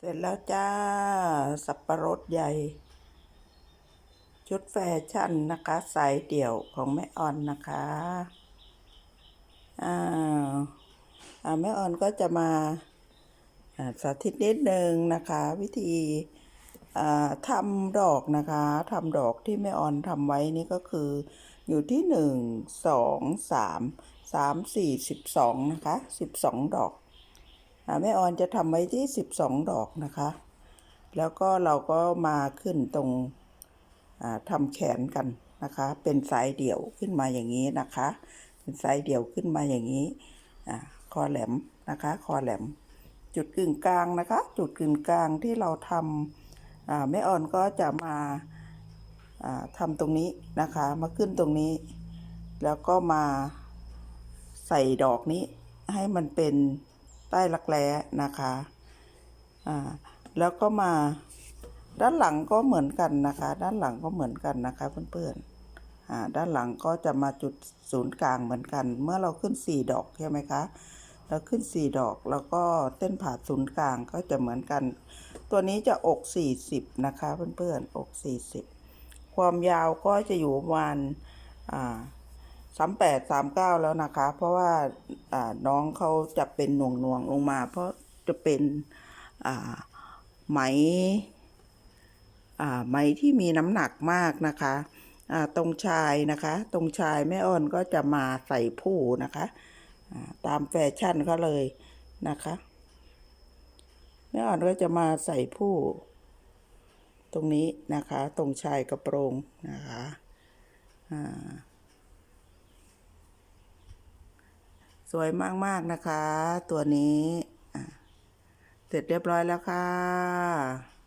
เสร็จแล้วจ้า สับปะรดใหญ่ ชุดแฟชั่นนะคะ สายเดี่ยวของแม่ออนนะคะอ่าอ่าแม่ออนก็จะมาสาธิตนิดนึงนะคะ วิธีทำดอกนะคะทำดอกที่แม่ออนทำไว้นี่ก็คืออยู่ที่หนึ่งสองสามสามสี่สิบสองนะคะสิบสองดอก แม่ออนจะทำไว้ที่สิบสองดอกนะคะ แล้วก็เราก็มาขึ้นตรงทำแขนกันนะคะ เป็นสายเดี่ยวขึ้นมาอย่างนี้นะคะ เป็นสายเดี่ยวขึ้นมาอย่างนี้คอแหลมนะคะคอแหลม จุดกึ่งกลางนะคะ จุดกึ่งกลางที่เราทำแม่ออนก็จะมาทำตรงนี้นะคะ มาขึ้นตรงนี้ แล้วก็มาใส่ดอกนี้ให้มันเป็น ใต้รักแร้นะคะอ่าแล้วก็มาด้านหลังก็เหมือนกันนะคะ ด้านหลังก็เหมือนกันนะคะเพื่อนๆอ่าด้านหลังก็จะมาจุดศูนย์กลางเหมือนกัน เมื่อเราขึ้นสี่ดอกใช่ไหมคะเราขึ้นสี่ดอกแล้วก็เต้นผ่าศูนย์กลางก็จะเหมือนกัน ตัวนี้จะอกสี่สิบนะคะเพื่อนๆอกสี่สิบความยาวก็จะอยู่ประมาณอ่า สามแปดสามเก้าแล้วนะคะ เพราะว่าน้องเขาจะเป็นหน่วงหน่วงลงมา เพราะจะเป็นไหมไหมที่มีน้ำหนักมากนะคะตรงชายนะคะ ตรงชายแม่อ้อนก็จะมาใส่ผู้นะคะตามแฟชั่นเขาเลยนะคะแม่อ้อนก็จะมาใส่ผู้ ตรงนี้นะคะ ตรงชายกระโปรงนะคะอ่า สวยมากๆนะคะ ตัวนี้ เสร็จเรียบร้อยแล้วค่ะ